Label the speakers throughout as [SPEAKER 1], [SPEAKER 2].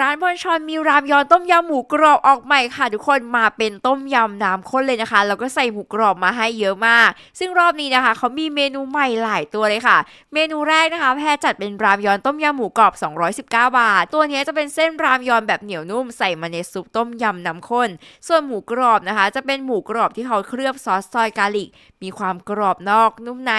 [SPEAKER 1] ร้านบอนชอนมีรามยอนต้มยำหมูกรอบออกใหม่ค่ะทุกคนมาเป็นต้มยำน้ำข้นเลยนะคะ แล้วก็ใส่หมูกรอบมาให้เยอะมาก ซึ่งรอบนี้นะคะเขามีเมนูใหม่หลายตัวเลยค่ะ เมนูแรกนะคะ แพรจัดเป็นรามยอนต้มยำหมูกรอบ 219 บาท ตัวนี้จะเป็นเส้นรามยอนแบบเหนียวนุ่มใส่มาในซุปต้มยำน้ำข้น ส่วนหมูกรอบนะคะ จะเป็นหมูกรอบที่เขาเคลือบซอสซอยกาลิก มีความกรอบนอกนุ่มใน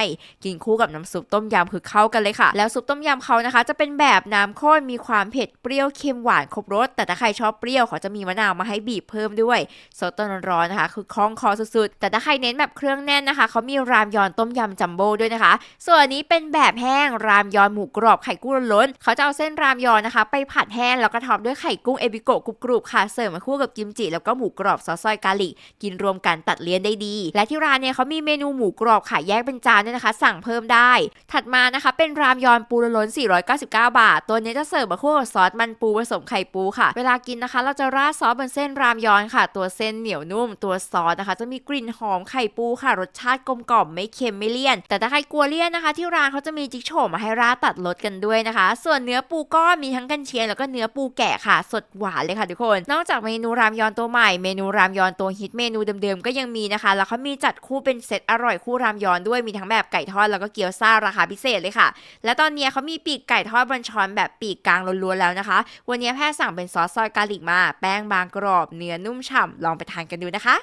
[SPEAKER 1] กินคู่กับน้ำซุปต้มยำคือเข้ากันเลยค่ะ แล้วซุปต้มยำเขานะคะ จะเป็นแบบน้ำข้นมีความเผ็ดเปรี้ยวเค็มหวานครบรส แต่ถ้าใครชอบเปรี้ยวเขาจะมีมะนาวมาให้บีบเพิ่มด้วยสดต้นร้อนนะคะ คือคล่องคอสุดๆ แต่ถ้าใครเน้นแบบเครื่องแน่นนะคะ เขามีรามยอนต้มยำจัมโบ้ด้วยนะคะ ส่วนอันนี้เป็นแบบแห้งรามยอนหมูกรอบไข่กุ้งล้นๆเขาจะเอาเส้นรามยอนนะคะ ไปผัดแห้งแล้วก็ท็อปด้วยไข่กุ้งเอบิโกะกรุบๆค่ะเสิร์ฟมาคู่กับกิมจิแล้วก็หมูกรอบซอสซอยกาลิกกินรวมกันตัดเลี่ยนได้ดี และที่ร้านเนี่ยเขามีเมนูหมูกรอบขายแยกเป็นจานด้วยนะคะ สั่งเพิ่มได้ ถัดมานะคะ เป็นรามยอนปูล้นๆ499 บาท ตัวนี้จะเสิร์ฟมาคู่กับซอสมันปูผสมไข่ปูค่ะ เวลากินนะคะ เราจะราดซอสบนเส้นรามยอนค่ะ ตัวเส้นเหนียวนุ่ม ตัวซอสนะคะ จะมีกลิ่นหอมไข่ปูค่ะ รสชาติกลมกล่อมไม่เค็มไม่เลี่ยน แต่ถ้าใครกลัวเลี่ยนนะคะ ที่ร้านเขาจะมีจิ๊กโฉมมาให้ราดตัดรสกันด้วยนะคะ ส่วนเนื้อปูก้อนมีทั้งกันเชียงแล้วก็เนื้อปูแกะค่ะ สดหวานเลยค่ะทุกคน นอกจากเมนูรามยอนตัวใหม่ เมนูรามยอนตัวฮิตเมนูเดิมๆก็ยังมีนะคะ แล้วเขามีจัดคู่เป็นเซตอร่อยคู่รามยอนด้วยมีทั้งแบบไก่ทอดแล้วก็เกี๊ยวซ่าราคาพิเศษเลยค่ะ และตอนนี้เขามีปีกไก่ทอดบนช้อนแบบปีกกลางล้วนๆแล้วนะคะ วันนี้แพทย์สั่งเป็นซอสซอยกาลิกมา แป้งบางกรอบ เนื้อนุ่มฉ่ำ ลองไปทานกันดูนะคะ